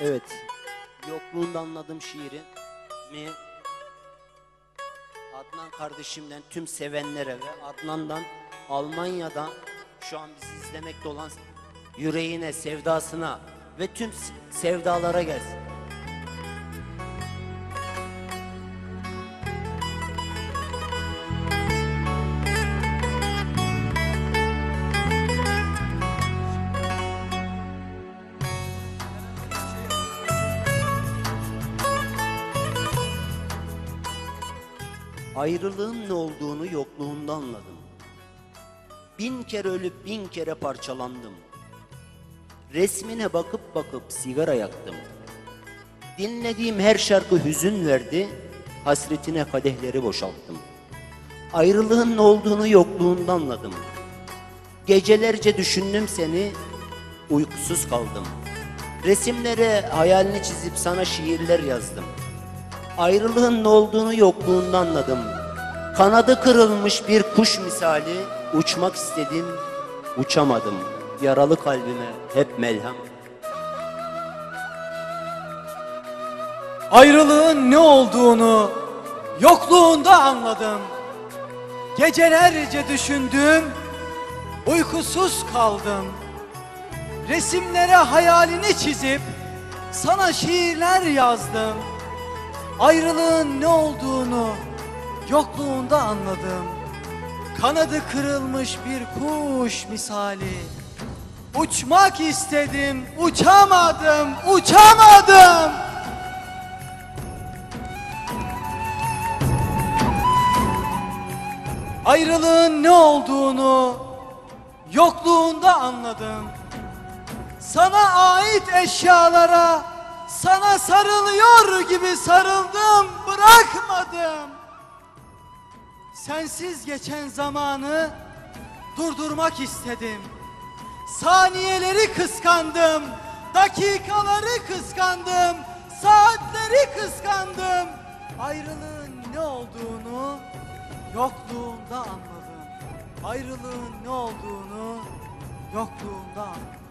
Evet. Yokluğunda anladığım şiiri mi Adnan kardeşimden tüm sevenlere ve Adnan'dan Almanya'dan şu an bizi izlemekte olan yüreğine, sevdasına ve tüm sevdalara gelsin. Ayrılığın ne olduğunu yokluğunda anladım. Bin kere ölüp bin kere parçalandım. Resmine bakıp bakıp sigara yaktım. Dinlediğim her şarkı hüzün verdi, hasretine kadehleri boşalttım. Ayrılığın ne olduğunu yokluğunda anladım. Gecelerce düşündüm seni, uykusuz kaldım. Resimlere hayalini çizip sana şiirler yazdım. Ayrılığın ne olduğunu yokluğunda anladım. Kanadı kırılmış bir kuş misali uçmak istedim, uçamadım. Yaralı kalbime hep melhem. Ayrılığın ne olduğunu yokluğunda anladım. Gecelerce düşündüm, uykusuz kaldım. Resimlere hayalini çizip sana şiirler yazdım. Ayrılığın ne olduğunu yokluğunda anladım. Kanadı kırılmış bir kuş misali. Uçmak istedim, uçamadım, uçamadım. Ayrılığın ne olduğunu yokluğunda anladım. Sana ait eşyalara sana sarılıyor gibi sarıldım, bırakmadım. Sensiz geçen zamanı durdurmak istedim. Saniyeleri kıskandım, dakikaları kıskandım, saatleri kıskandım. Ayrılığın ne olduğunu yokluğunda anladım. Ayrılığın ne olduğunu yokluğunda anladım.